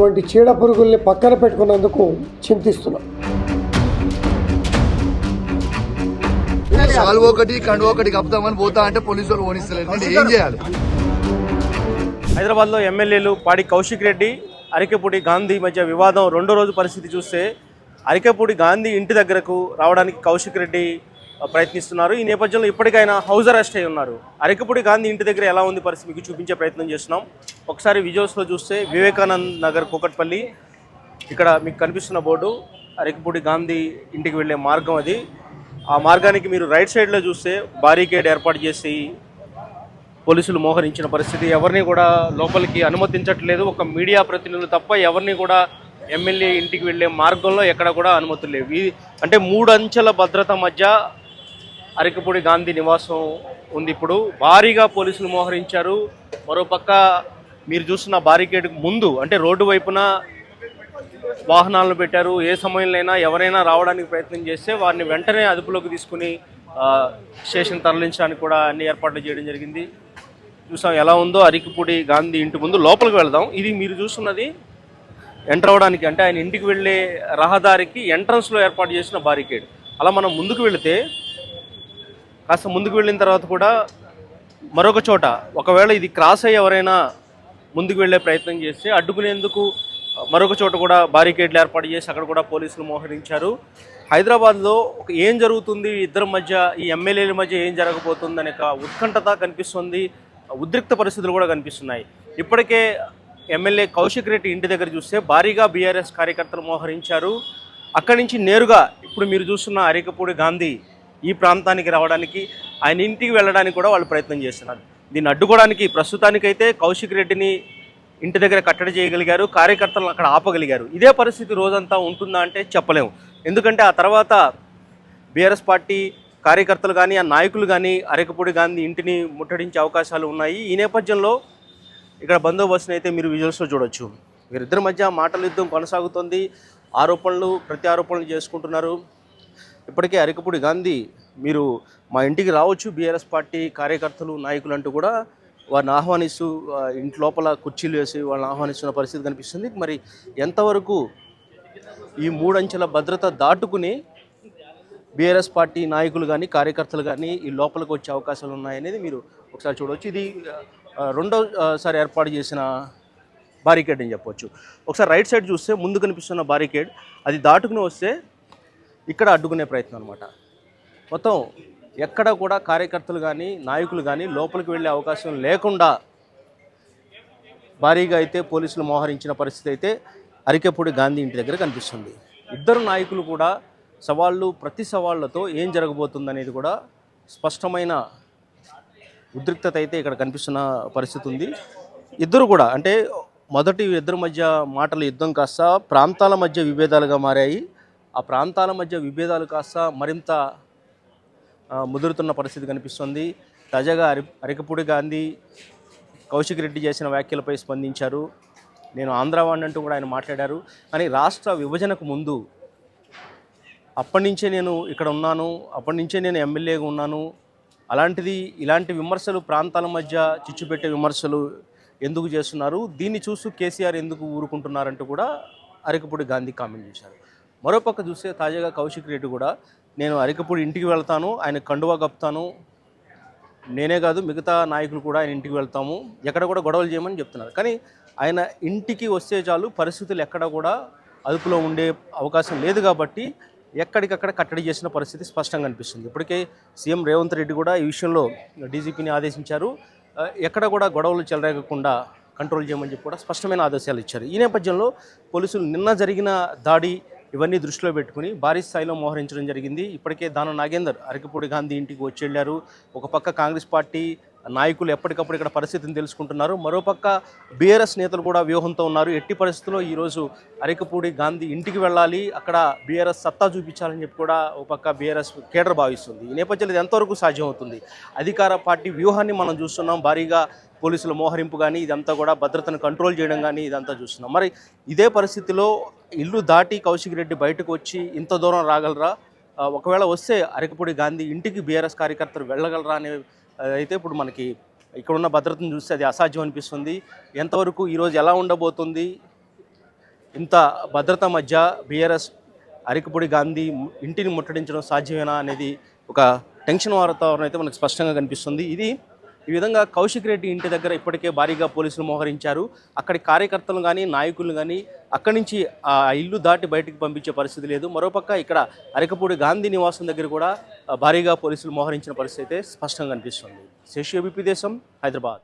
ఇటువంటి చీడ పురుగుల్ని పక్కన పెట్టుకున్నందుకు చింతిస్తున్నాం. సాల్వ్ ఒకటి కండు ఒకటి కప్పుతామని పోతా అంటే పోలీసు వాళ్ళు ఏం చేయాలి? హైదరాబాద్లో ఎమ్మెల్యేలు పాడి కౌశిక్ రెడ్డి అరికెపూడి గాంధీ మధ్య వివాదం రెండో రోజు పరిస్థితి చూస్తే అరికెపూడి గాంధీ ఇంటి దగ్గరకు రావడానికి కౌశిక్ రెడ్డి ప్రయత్నిస్తున్నారు. ఈ నేపథ్యంలో ఇప్పటికైనా హౌస్ అరెస్ట్ అయి ఉన్నారు. అరికెపూడి గాంధీ ఇంటి దగ్గర ఎలా ఉంది పరిస్థితి మీకు చూపించే ప్రయత్నం చేస్తున్నాం. ఒకసారి విజువల్స్లో చూస్తే వివేకానంద్ నగర్ కూకట్పల్లి. ఇక్కడ మీకు కనిపిస్తున్న బోర్డు అరికపూడి గాంధీ ఇంటికి వెళ్ళే మార్గం అది. ఆ మార్గానికి మీరు రైట్ సైడ్లో చూస్తే బారికేడ్ ఏర్పాటు చేసి పోలీసులు మోహరించిన పరిస్థితి. ఎవరిని కూడా లోపలికి అనుమతించట్లేదు. ఒక మీడియా ప్రతినిధులు తప్ప ఎవరిని కూడా ఎమ్మెల్యే ఇంటికి వెళ్ళే మార్గంలో ఎక్కడ కూడా అనుమతులు లేవు. అంటే మూడు అంచెల భద్రత మధ్య అరకపూడి గాంధీ నివాసం ఉంది ఇప్పుడు. భారీగా పోలీసులు మోహరించారు. మరోపక్క మీరు చూస్తున్న బారికేడ్ ముందు అంటే రోడ్డు వైపున వాహనాలను పెట్టారు ఏ సమయంలోనైనా ఎవరైనా రావడానికి ప్రయత్నం చేస్తే వారిని వెంటనే అదుపులోకి తీసుకుని స్టేషన్ తరలించడానికి కూడా అన్ని ఏర్పాట్లు చేయడం జరిగింది. చూసాం ఎలా ఉందో అరికిపూడి గాంధీ ఇంటి ముందు లోపలికి వెళ్దాం. ఇది మీరు చూస్తున్నది ఎంటర్ అవ్వడానికి అంటే ఆయన ఇంటికి వెళ్ళే రహదారికి ఎంట్రన్స్లో ఏర్పాటు చేసిన బారికేడ్ అలా మనం ముందుకు వెళితే కాస్త ముందుకు వెళ్ళిన తర్వాత కూడా మరొక చోట ఒకవేళ ఇది క్రాస్ అయ్యి ఎవరైనా ముందుకు వెళ్ళే ప్రయత్నం చేస్తే అడ్డుకునేందుకు మరొక చోట కూడా బారికేడ్లు ఏర్పాటు చేసి అక్కడ కూడా పోలీసులు మోహరించారు. హైదరాబాద్లో ఏం జరుగుతుంది? ఇద్దరి మధ్య ఈ ఎమ్మెల్యేల మధ్య ఏం జరగబోతుంది అనే ఒక ఉత్కంఠత కనిపిస్తుంది. ఉద్రిక్త పరిస్థితులు కూడా కనిపిస్తున్నాయి. ఇప్పటికే ఎమ్మెల్యే కౌశిక్ రెడ్డి ఇంటి దగ్గర చూస్తే భారీగా బీఆర్ఎస్ కార్యకర్తలు మోహరించారు. అక్కడి నుంచి నేరుగా ఇప్పుడు మీరు చూస్తున్న అరికపూడి గాంధీ ఈ ప్రాంతానికి రావడానికి ఆయన ఇంటికి వెళ్ళడానికి కూడా వాళ్ళు ప్రయత్నం చేస్తున్నారు. దీన్ని అడ్డుకోవడానికి ప్రస్తుతానికైతే కౌశిక్ రెడ్డిని ఇంటి దగ్గర కట్టడి చేయగలిగారు కార్యకర్తలను అక్కడ ఆపగలిగారు. ఇదే పరిస్థితి రోజంతా ఉంటుందా అంటే చెప్పలేము. ఎందుకంటే ఆ తర్వాత బీఆర్ఎస్ పార్టీ కార్యకర్తలు కానీ ఆ నాయకులు కానీ అరకపూడి గాంధీ ఇంటిని ముట్టడించే అవకాశాలు ఉన్నాయి. ఈ నేపథ్యంలో ఇక్కడ బందోబస్తుని అయితే మీరు విజువల్స్లో చూడొచ్చు. వీరిద్దరి మధ్య మాటల యుద్ధం కొనసాగుతోంది. ఆరోపణలు ప్రతి ఆరోపణలు చేసుకుంటున్నారు. ఇప్పటికే అరకపూడి గాంధీ మీరు మా ఇంటికి రావచ్చు. బీఆర్ఎస్ పార్టీ కార్యకర్తలు నాయకులు అంటూ కూడా వారిని ఆహ్వానిస్తూ ఇంటి లోపల కుర్చీలు వేసి వాళ్ళని ఆహ్వానిస్తున్న పరిస్థితి కనిపిస్తుంది. మరి ఎంతవరకు ఈ మూడంచెల భద్రత దాటుకుని బీఆర్ఎస్ పార్టీ నాయకులు కానీ కార్యకర్తలు కానీ ఈ లోపలికి వచ్చే అవకాశాలు ఉన్నాయనేది మీరు ఒకసారి చూడవచ్చు. ఇది రెండోసారి ఏర్పాటు చేసిన బారికేడ్ అని చెప్పొచ్చు. ఒకసారి రైట్ సైడ్ చూస్తే ముందు కనిపిస్తున్న బారికేడ్ అది దాటుకుని వస్తే ఇక్కడ అడ్డుకునే ప్రయత్నం అనమాట మొత్తం ఎక్కడ కూడా కార్యకర్తలు కానీ నాయకులు కానీ లోపలికి వెళ్ళే అవకాశం లేకుండా భారీగా అయితే పోలీసులు మోహరించిన పరిస్థితి అయితే అరికెపూడి గాంధీ ఇంటి దగ్గర కనిపిస్తుంది. ఇద్దరు నాయకులు కూడా సవాళ్ళు ప్రతి సవాళ్ళతో ఏం జరగబోతుంది అనేది కూడా స్పష్టమైన ఉద్రిక్తత అయితే ఇక్కడ కనిపిస్తున్న పరిస్థితి ఉంది. ఇద్దరు కూడా అంటే మొదటి ఇద్దరి మధ్య మాటల యుద్ధం కాస్త ప్రాంతాల మధ్య విభేదాలుగా మారాయి. ఆ ప్రాంతాల మధ్య విభేదాలు కాస్త మరింత ముదురుతున్న పరిస్థితి కనిపిస్తుంది. తాజాగా అరి అరికపూడి గాంధీ కౌశిక్ రెడ్డి చేసిన వ్యాఖ్యలపై స్పందించారు. నేను ఆంధ్రవాణి అంటూ కూడా ఆయన మాట్లాడారు. కానీ రాష్ట్ర విభజనకు ముందు అప్పటి నుంచే నేను ఇక్కడ ఉన్నాను అప్పటి నుంచే నేను ఎమ్మెల్యేగా ఉన్నాను. అలాంటిది ఇలాంటి విమర్శలు ప్రాంతాల మధ్య చిచ్చుపెట్టే విమర్శలు ఎందుకు చేస్తున్నారు? దీన్ని చూస్తూ కేసీఆర్ ఎందుకు ఊరుకుంటున్నారంటూ కూడా అరికపూడి గాంధీ కామెంట్ చేశారు. మరోపక్క చూస్తే తాజాగా కౌశిక్ రెడ్డి కూడా నేను అరికపూడి ఇంటికి వెళ్తాను ఆయన కండువా కప్తాను నేనే కాదు మిగతా నాయకులు కూడా ఆయన ఇంటికి వెళ్తాము. ఎక్కడ కూడా గొడవలు చేయమని చెప్తున్నారు. కానీ ఆయన ఇంటికి వస్తే చాలు పరిస్థితులు ఎక్కడ కూడా అదుపులో ఉండే అవకాశం లేదు కాబట్టి ఎక్కడికక్కడ కట్టడి చేసిన పరిస్థితి స్పష్టంగా అనిపిస్తుంది. ఇప్పటికే సీఎం రేవంత్ రెడ్డి కూడా ఈ విషయంలో డీజీపీని ఆదేశించారు. ఎక్కడ కూడా గొడవలు చెలరేగకుండా కంట్రోల్ చేయమని చెప్పి కూడా స్పష్టమైన ఆదేశాలు ఇచ్చారు. ఈ నేపథ్యంలో పోలీసులు నిన్న జరిగిన దాడి ఇవన్నీ దృష్టిలో పెట్టుకుని భారీ స్థాయిలో మోహరించడం జరిగింది. ఇప్పటికే దాన నాగేందర్ అరకపూడి గాంధీ ఇంటికి వచ్చి వెళ్ళారు. ఒక పక్క కాంగ్రెస్ పార్టీ నాయకులు ఎప్పటికప్పుడు ఇక్కడ పరిస్థితిని తెలుసుకుంటున్నారు. మరోపక్క బీఆర్ఎస్ నేతలు కూడా వ్యూహంతో ఉన్నారు. ఎట్టి పరిస్థితుల్లో ఈరోజు అరకపూడి గాంధీ ఇంటికి వెళ్ళాలి. అక్కడ బీఆర్ఎస్ సత్తా చూపించాలని చెప్పి కూడా ఒక పక్క బీఆర్ఎస్ కేడర్ భావిస్తుంది. ఈ నేపథ్యంలో ఇది ఎంతవరకు సాధ్యం అవుతుంది అధికార పార్టీ వ్యూహాన్ని మనం చూస్తున్నాం. భారీగా పోలీసుల మోహరింపు కానీ ఇదంతా కూడా భద్రతను కంట్రోల్ చేయడం కానీ ఇదంతా చూస్తున్నాం. మరి ఇదే పరిస్థితిలో ఇల్లు దాటి కౌశిక్ రెడ్డి బయటకు వచ్చి ఇంత దూరం రాగలరా? ఒకవేళ వస్తే అరకపూడి గాంధీ ఇంటికి బీఆర్ఎస్ కార్యకర్తలు వెళ్ళగలరా అనే అయితే ఇప్పుడు మనకి ఇక్కడ ఉన్న భద్రతను చూస్తే అది అసాధ్యం అనిపిస్తుంది. ఎంతవరకు ఈరోజు ఎలా ఉండబోతుంది? ఇంత భద్రత మధ్య బీఆర్ఎస్ అరికపూడి గాంధీ ఇంటిని ముట్టడించడం సాధ్యమేనా అనేది ఒక టెన్షన్ వాతావరణం అయితే మనకు స్పష్టంగా కనిపిస్తుంది. ఇది ఈ విధంగా కౌశిక్ రెడ్డి ఇంటి దగ్గర ఇప్పటికే భారీగా పోలీసులు మోహరించారు. అక్కడి కార్యకర్తలు కానీ నాయకులు కానీ అక్కడి నుంచి ఆ ఇల్లు దాటి బయటికి పంపించే పరిస్థితి లేదు. మరోపక్క ఇక్కడ అరికపూడి గాంధీ నివాసం దగ్గర కూడా భారీగా పోలీసులు మోహరించిన పరిస్థితి అయితే స్పష్టంగా కనిపిస్తుంది శేషి ఏబీపీ దేశం హైదరాబాద్.